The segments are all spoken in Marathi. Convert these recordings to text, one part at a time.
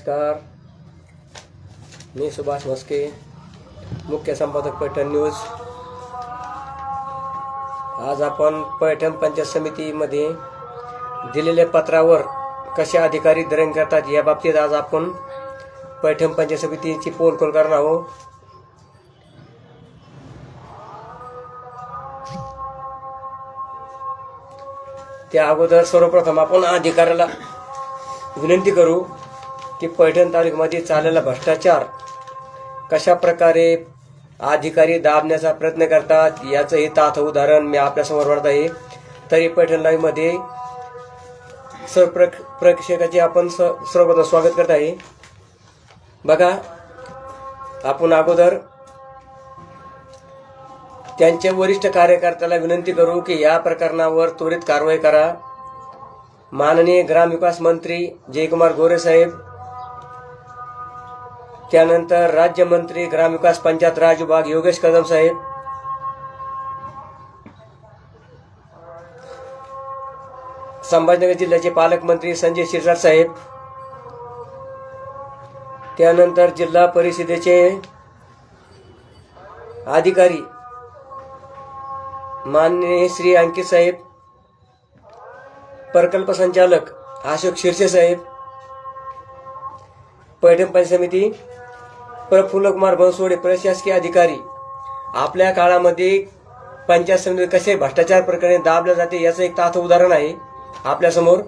नमस्कार. मी सुभाष मस्के मुख्य संपादक पैठण न्यूज. आज आपण पैठण पंचायत समितीमध्ये दिलेल्या पत्रावर कसे अधिकारी दरंग करतात या बाबतीत आज आपण पैठण पंचायत समितीची पोल कॉल करणार आहोत. त्या अगोदर सर्वप्रथम आपण अधिकाऱ्याला विनंती करू की पैठण तालुक्यामध्ये चाललेला भ्रष्टाचार कशा प्रकारे अधिकारी दाबण्याचा प्रयत्न करतात याचं हे तात उदाहरण मी आपल्यासमोर वाढत आहे. तरी पैठण लाईव्हमध्ये सर प्रक प्रेक्षकाचे आपण स- सर्वप्रथम स्वागत करत आहे. बघा आपण अगोदर त्यांच्या वरिष्ठ कार्यकर्त्याला विनंती करू की या प्रकरणावर त्वरित कारवाई करा. माननीय ग्रामविकास मंत्री जयकुमार गोरे साहेब त्यानंतर राज्यमंत्री ग्रामविकास पंचायत राज विभाग योगेश कदम साहेब. संभाजीनगर जिल्ह्याचे पालकमंत्री संजय शिरसाट साहेब. त्यानंतर जिल्हा परिषदेचे अधिकारी माननीय श्री अंकित साहेब. प्रकल्प संचालक अशोक शिरसे साहेब. पर्यटन पंचायत समिती. प्रफुल्लकुमार बनसोडे प्रशासकीय अधिकारी. आपल्या काळामध्ये पंचायत समिती कसे भ्रष्टाचार प्रकरणे दाबले जाते याचं एक ताथ उदाहरण आहे. आपल्यासमोर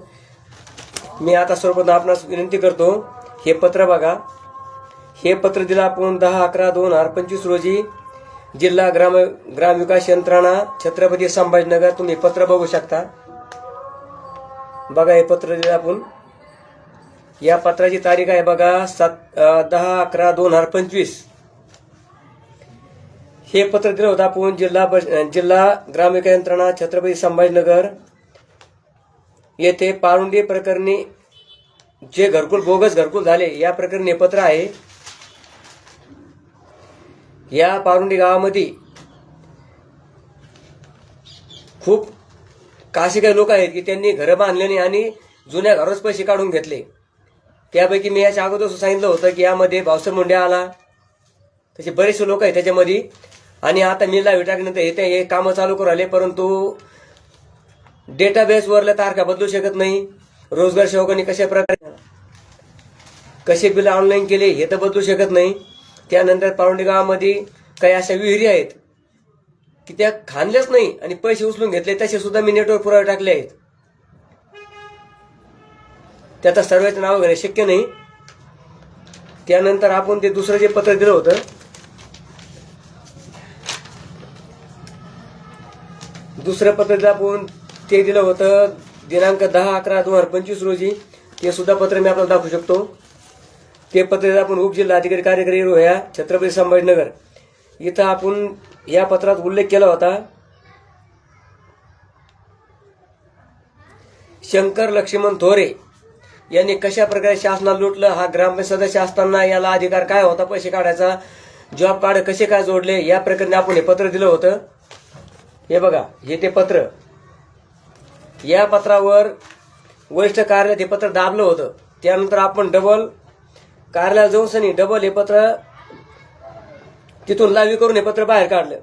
मी आता सर्वप्रथम आपणास विनंती करतो हे पत्र बघा. हे पत्र दिलं आपण दहा अकरा दोन हजार पंचवीस रोजी जिल्हा ग्राम ग्रामविकास यंत्रणा छत्रपती संभाजीनगर तुम्ही पत्र बघू शकता. बघा हे पत्र दिलं आपण. या पत्राची तारीख आहे बघा सात दहा अकरा दोन हजार पंचवीस. हे पत्र दिलं होतं आपण जिल्हा परि- जिल्हा ग्रामविकास यंत्रणा छत्रपती संभाजीनगर. येथे पारुंडी प्रकरणी जे घरकुल बोगस घरकुल झाले या प्रकरणी हे पत्र आहे. या पारुंडी गावामध्ये खूप काशी काही लोक आहेत की त्यांनी घरं बांधले नाही आणि जुन्या घरच पैसे काढून घेतले. त्यापैकी मी याच्या अगोदर सांगितलं होतं की यामध्ये भावसर मुंडे आला. तसे बरेचसे लोक आहेत त्याच्यामध्ये. आणि आता मी लाईव्ह टाकल्यानंतर हे ते हे कामं चालू करू राहिले परंतु डेटाबेसवरल्या तारखा बदलू शकत नाही. रोजगार सेवकांनी कशा प्रकारे कसे बिल ऑनलाईन केले हे तर बदलू शकत नाही. त्यानंतर पारुंडी गावामध्ये काही अशा विहिरी आहेत की त्या खाणल्याच नाही आणि पैसे उचलून घेतले तसे सुद्धा मी नेटवर पुरावे टाकले आहेत. त्याचा सर्वांचं नाव घेणे शक्य नाही. त्यानंतर आपण ते दुसरं जे पत्र दिलं होतं दुसरं पत्र दिलं आपण ते दिलं होतं दिनांक दहा अकरा दोन हजार पंचवीस रोजी ते सुद्धा पत्र मी आपल्याला दाखवू शकतो. ते पत्र आपण उपजिल्हा अधिकारी कार्यकारी रोह्या छत्रपती संभाजीनगर इथं आपण या पत्रात उल्लेख केला होता शंकर लक्ष्मण थोरे यांनी कशा प्रकारे शासनाला लुटलं? हा ग्राम्य सदस्य असताना याला अधिकार काय होता? पैसे काढायचा जॉब कार्ड कसे काय जोडले? या प्रकरणी आपण हे पत्र दिलं होतं. हे बघा हे ते पत्र. या पत्रावर वरिष्ठ कार्यालयात हे पत्र दाबलं होतं. त्यानंतर आपण डबल कार्यालयात जाऊन सनी डबल हे पत्र तिथून लावी करून हे पत्र बाहेर काढलं.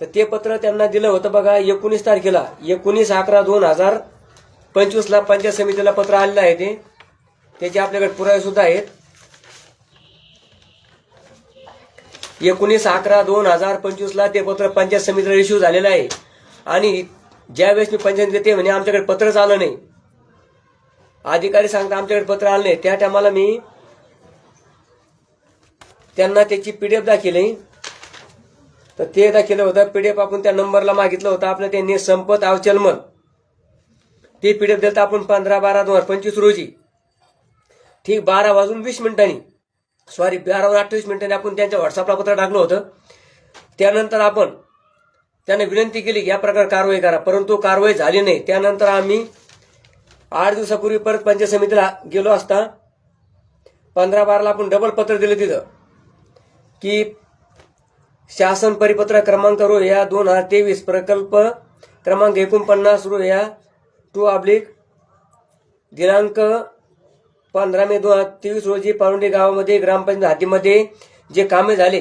तर ते पत्र त्यांना दिलं होतं बघा एकोणीस तारखेला. एकोणीस अकरा दोन हजार पंचवीसला पंचायत समितीला पत्र आलेलं आहे ते. त्याचे आपल्याकडे पुरावे सुद्धा आहेत. एकोणीस अकरा दोन हजार पंचवीसला ते पत्र पंचायत समितीला इश्यू झालेलं आहे. आणि ज्यावेळेस मी पंचायत देते म्हणे आमच्याकडे पत्रच आलं नाही. अधिकारी सांगता आमच्याकडे पत्र आलं नाही. त्या टायमाला मी त्यांना त्याची पीडीएफ दाखिली तर ते दाखिलं होतं. पीडीएफ आपण त्या नंबरला मागितलं होतं. आपलं त्यांनी संपत आवचलमन ते पीडीएफ दिलं आपण पंधरा बारा दोन हजार पंचवीस रोजी. ठीक बारा वाजून वीस मिनिटांनी. सॉरी बारा वाजून अठ्ठावीस मिनिटांनी आपण त्यांच्या व्हॉट्सअपला पत्र टाकलं होतं. त्यानंतर आपण त्यांना विनंती केली की या प्रकारे कारवाई करा परंतु कारवाई झाली नाही. त्यानंतर आम्ही आठ दिवसापूर्वी परत पंचायत समितीला गेलो असता पंधरा बाराला आपण डबल पत्र दिलं तिथं की शासन परिपत्र क्रमांक रो या दोन हजार तेवीस प्रकल्प क्रमांक एकोणपन्नास रो या टू ऑब्लिक दिनांक पंधरा मे दोन हजार तेवीस रोजी पारुंडी गावामध्ये ग्रामपंचायत हातीमध्ये जे कामे झाले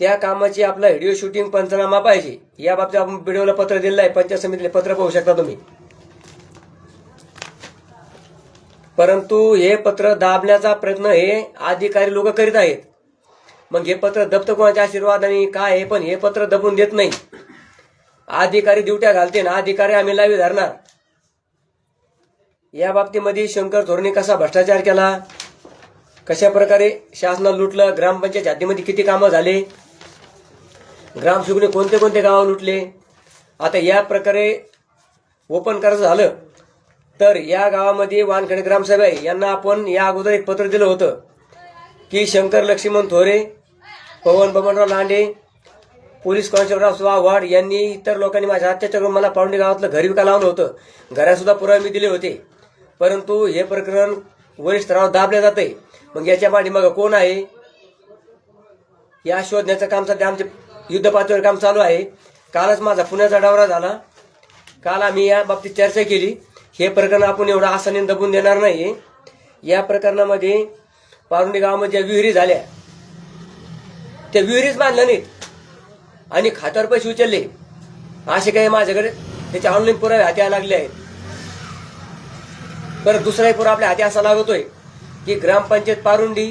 त्या कामाची आपला व्हिडिओ शूटिंग पंचनामा पाहिजे. या बाबतीत आपण व्हिडिओला पत्र दिलेलं आहे. पंचायत समितीला पत्र पाहू शकता तुम्ही. परंतु हे पत्र दाबण्याचा प्रयत्न हे अधिकारी लोक करीत आहेत. मग हे पत्र दबतं कोणाच्या आशीर्वादाने काय आहे? पण हे पत्र दबून देत नाही. अधिकारी ड्युट्या घालते ना अधिकारी आम्ही लावी धरणार. या बाबतीमध्ये शंकर थोरणे कसा भ्रष्टाचार केला? कशा प्रकारे शासनाला लुटलं? ग्रामपंचायत हद्दीमध्ये किती कामं झाले? ग्रामसेवकने कोणते कोणते गावं लुटले? आता या प्रकारे ओपन करायचं झालं तर या गावामध्ये वानखेडे ग्रामसभा यांना आपण या अगोदर एक पत्र दिलं होतं की शंकर लक्ष्मण थोरे पवन बबनराव लांडे पोलीस कॉन्स्टेबलराव सुहा यांनी इतर लोकांनी माझ्या अत्याचार करून मला पावंडी गावातलं घर विका लावलं होतं. घरासुद्धा पुरावे मी दिले होते. परंतु हे प्रकरण वरिष्ठ स्तरावर दाबले जाते मग याच्या पाठीमागं कोण आहे? या शोधण्याचं काम सध्या आमचे युद्ध पातळीवर काम चालू आहे. कालच माझा पुण्याचा डावरा झाला. काल आम्ही या बाबतीत चर्चा केली. हे प्रकरण आपण एवढं आसाने दबून देणार नाही या प्रकरणामध्ये पारुंडी गावामध्ये ज्या विहिरी झाल्या त्या विहिरीच बांधल्या नाहीत. आणि खात्यावर पैसे उचलले. असे काही माझ्याकडे त्याचे ऑनलाईन पुरावे हाती लागले आहेत. बरं दुसराही पुरा आपल्या हाती असा लागतोय की ग्रामपंचायत पारुंडी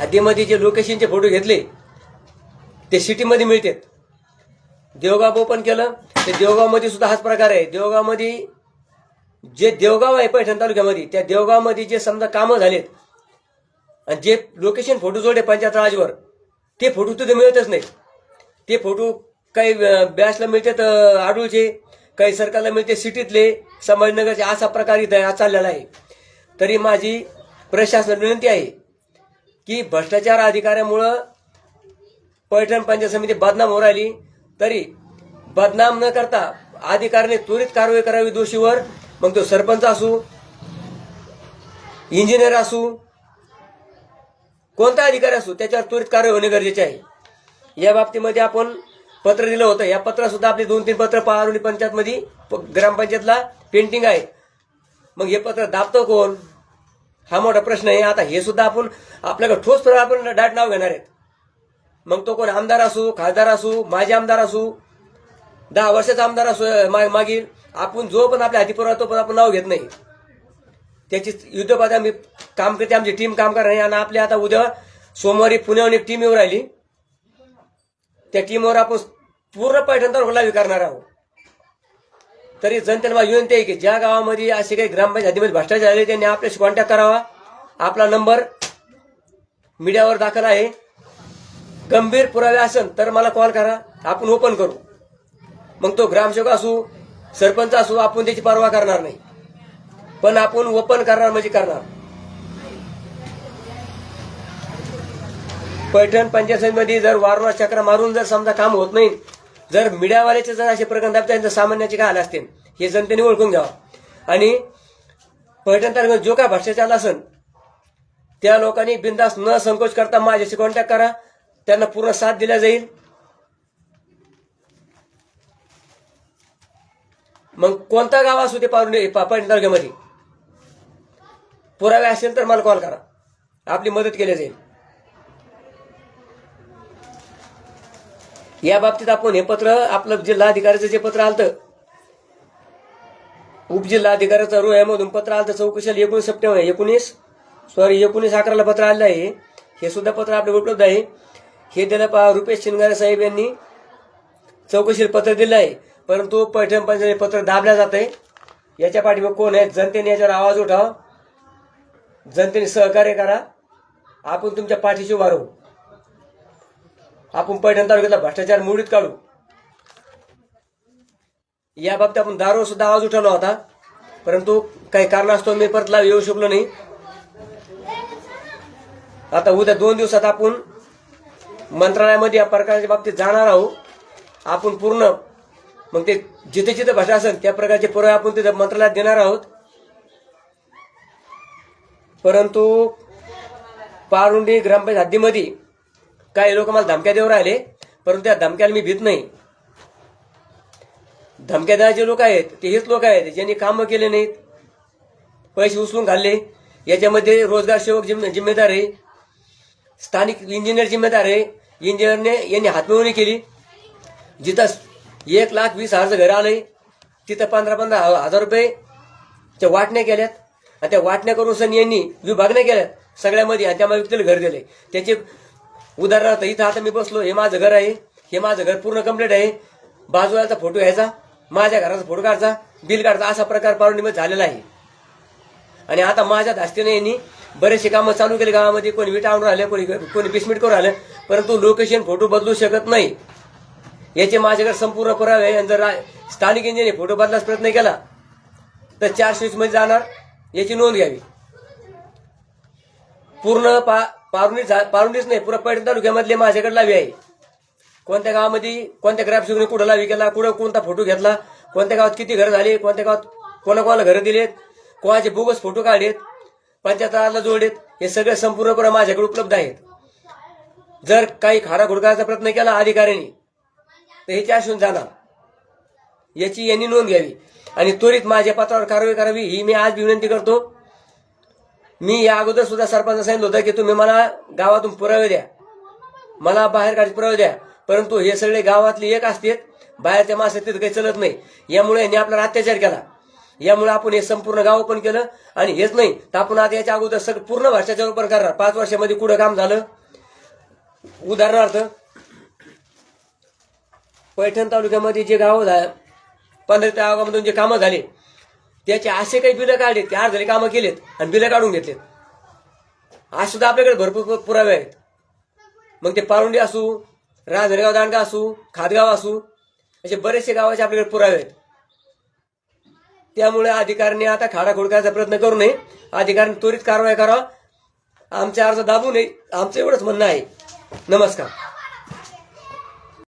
हद्दीमध्ये जे लोकेशनचे फोटो घेतले ते सिटीमध्ये मिळतात. देवगाव ओपन केलं तर देवगावमध्ये सुद्धा हाच प्रकार आहे. देवगावमध्ये जे देवगाव आहे पैठण तालुक्यामध्ये त्या देवगावमध्ये जे समजा कामं झालेत आणि जे लोकेशन फोटो जोडे पंचायत राजवर ते फोटो तिथे मिळतच नाही ते फोटो काही बॅचला मिळतात आडूळचे काही सरकारला मिळते सिटीतले संभाजीनगरच्या असा प्रकार इथं चाललेला आहे. तरी माझी प्रशासन विनंती आहे की भ्रष्टाचार अधिकाऱ्यामुळं पर्यटन पंचायत समिती बदनाम होऊ राहिली. तरी बदनाम न करता अधिकाऱ्याने त्वरित कारवाई करावी दोषीवर. मग तो सरपंच असू इंजिनियर असू कोणता अधिकारी असू त्याच्यावर त्वरित कारवाई होणे गरजेचे आहे. या बाबतीमध्ये आपण पत्र दिलं होतं. या पत्रात सुद्धा आपली दोन तीन पत्र पारुणी पंचायतमध्ये प- ग्रामपंचायतला पेंटिंग आहे. मग हे पत्र दाबतो कोण? हा मोठा प्रश्न आहे. आता हे सुद्धा आपण आपल्याकडे ठोस प्रकारे आपण डाट नाव घेणार आहेत. मग तो कोण? आमदार असू खासदार असू माजी आमदार असू दहा वर्षाचा आमदार असू मा- मागील आपण जो पण आपल्या हाती पुरवतो तो पण आपण नाव घेत नाही. त्याची युद्धपात आम्ही काम करते. आमची टीम काम करणार आणि आपल्या आता उद्या सोमवारी पुण्याहून एक टीम येऊन राहिली. त्या टीमवर आपण पूर्ण पैठणतावर लावी करणार आहोत. तरी जनतेला मला विनंती आहे की ज्या गावामध्ये असे काही ग्रामपंचायत हद्दीमध्ये भ्रष्टाचार झाले त्यांनी आपल्याशी कॉन्टॅक्ट करावा. आपला नंबर मीडियावर दाखल आहे. गंभीर पुरावे असेल तर मला कॉल करा. आपण ओपन करू. मग तो ग्रामसेवक असू सरपंच असू आपण त्याची परवा करणार नाही. पण आपण ओपन करणार म्हणजे करणार. पैठण पंचायत समितीमध्ये जर वारंवार चक्र मारून जर समजा काम होत नाही जर मीडियावाल्याचे जर असे प्रकरण दाबतात तर सामान्याचे काय आले असते हे जनतेने ओळखून घ्यावं. आणि पैठण तालुक्यात जो काय भ्रष्टाचार असेल त्या लोकांनी बिंदास न संकोच करता माझ्याशी कॉन्टॅक्ट करा. त्यांना पूर्ण साथ दिला जाईल. मग कोणता गाव असू ते पारून पैठण तालुक्यामध्ये. पुरावे असेल तर मला कॉल करा. आपली मदत केली जाईल. या बाबतीत आपण हे पत्र आपलं जिल्हाधिकाऱ्याचं जे पत्र आलतं उपजिल्हाधिकाऱ्याचं रोह्यामधून पत्र आलं चौकशीला एकोणीस सप्टेंबर एकोणीस? सॉरी एकोणीस अकराला पत्र आलेलं आहे. हे सुद्धा पत्र आपल्याला उपलब्ध आहे. हे दिलं पहा रुपेश शिंगारे साहेब यांनी चौकशीला पत्र दिलं आहे. परंतु पैठण पंचायत पत्र दाबल्या जात आहे. याच्या पाठीमाग कोण आहे जनतेने याच्यावर आवाज उठावा जनतेने सहकार्य करा. आपण तुमच्या पाठीशी उभारू आपण पैठण तालुक्यातला भ्रष्टाचार मुळीत काढू. या बाबतीत आपण दारो सुद्धा आवाज उठवला होता. परंतु काही कारणास्तव मी परतला येऊ शकलो नाही. आता उद्या दोन दिवसात आपण मंत्रालयामध्ये या प्रकारच्या बाबतीत जाणार आहोत. आपण पूर्ण मग ते जिथे जिथे भाषा असेल त्या प्रकारचे पुरावे आपण तिथे मंत्रालयात देणार आहोत. परंतु पारुंडी ग्रामपंचायत हद्दीमध्ये काही लोक मला धमक्या देऊ राहिले? परंतु त्या धमक्याला मी भीत नाही. धमक्या द्यायचे लोक आहेत ते हेच लोक आहेत ज्यांनी कामं केले नाहीत. पैसे उचलून घालले याच्यामध्ये रोजगार सेवक जिम्मे जिम्मेदार आहे. स्थानिक इंजिनियर जिम्मेदार आहे. इंजिनियरने यांनी हातमिळवणी केली. जिथं एक लाख वीस हजारचं घर आलंय तिथं पंधरा पंधरा हजार रुपये त्या वाटण्या केल्यात. आणि त्या वाटण्या करून सण यांनी विभागण्या केल्यात. सगळ्यामध्ये आणि त्या व्यक्तीला घर दिले त्याचे उदाहरणार्थ इथं आता मी बसलो हे माझं घर आहे हे माझं घर पूर्ण कंप्लीट आहे. बाजूलाचा फोटो घ्यायचा माझ्या घराचा फोटो काढचा बिल काढचा असा प्रकार पारुणीमध्ये झालेला आहे. आणि आता माझ्या धास्तीने यांनी बरेचसे कामं चालू केले गावामध्ये कोणी विटा आणून आले कोणी कोणी बिस्मिट करून आलं परंतु लोकेशन फोटो बदलू शकत नाही. याचे माझ्याकडे संपूर्ण पुरावे आहे आणि जर स्थानिक इंजिनियर फोटो बदलायचा प्रयत्न केला तर चारमध्ये जाणार याची नोंद घ्यावी. पूर्ण पा पारुणी पारुणीच नाही पुरा पैठण तालुक्यामधले माझ्याकडे लावी आहे. कोणत्या गावामध्ये कोणत्या ग्राफशिकने कुठं लावी केला कुठं कोणता फोटो घेतला कोणत्या गावात किती घरं झाले कोणत्या गावात कोणाकोणाला घरं दिलेत कोणाचे बोगस फोटो काढलेत पंचायतराला जोडलेत हे सगळे संपूर्णपणे माझ्याकडे उपलब्ध आहेत. जर काही खाडा खुडकायचा प्रयत्न केला अधिकाऱ्यांनी तर हे असून जाणार. याची यांनी नोंद घ्यावी. आणि त्वरित माझ्या पत्रावर कारवाई करावी ही मी आज विनंती करतो. मी या अगोदर सुद्धा सरपंच सांगितलं होतं की तुम्ही मला गावातून पुरावे द्या. मला बाहेर काढ पुरावे द्या. परंतु हे सगळे गावातले एक असतात. बाहेरच्या माणसात तिथं काही चलत नाही. यामुळे यांनी आपल्याला अत्याचार केला. यामुळे आपण हे संपूर्ण गाव ओपन केलं. आणि हेच नाही तर आपण आता याच्या अगोदर सगळं पूर्ण भ्रष्टाचार ओपन करणार. पाच वर्षामध्ये कुठं काम झालं? उदाहरणार्थ पैठण तालुक्यामध्ये जे गाव झालं पंधरा त्या गावामधून जे कामं झाले त्याचे असे काही बिलं काढले ते अर्धले कामं केलेत आणि बिलं काढून घेतलेत. आज सुद्धा आपल्याकडे भरपूर पुरावे आहेत. मग ते पारुंडी असू राजगाव दांडगा असू खादगाव असू असे बरेचसे गावाचे आपल्याकडे पुरावे आहेत. त्यामुळे अधिकाऱ्यांनी आता खाडाखोड करायचा प्रयत्न करू नये. अधिकाऱ्यांनी त्वरित कारवाई करावा आमचा अर्ज दाबू नये. आमचं एवढंच म्हणणं आहे. नमस्कार.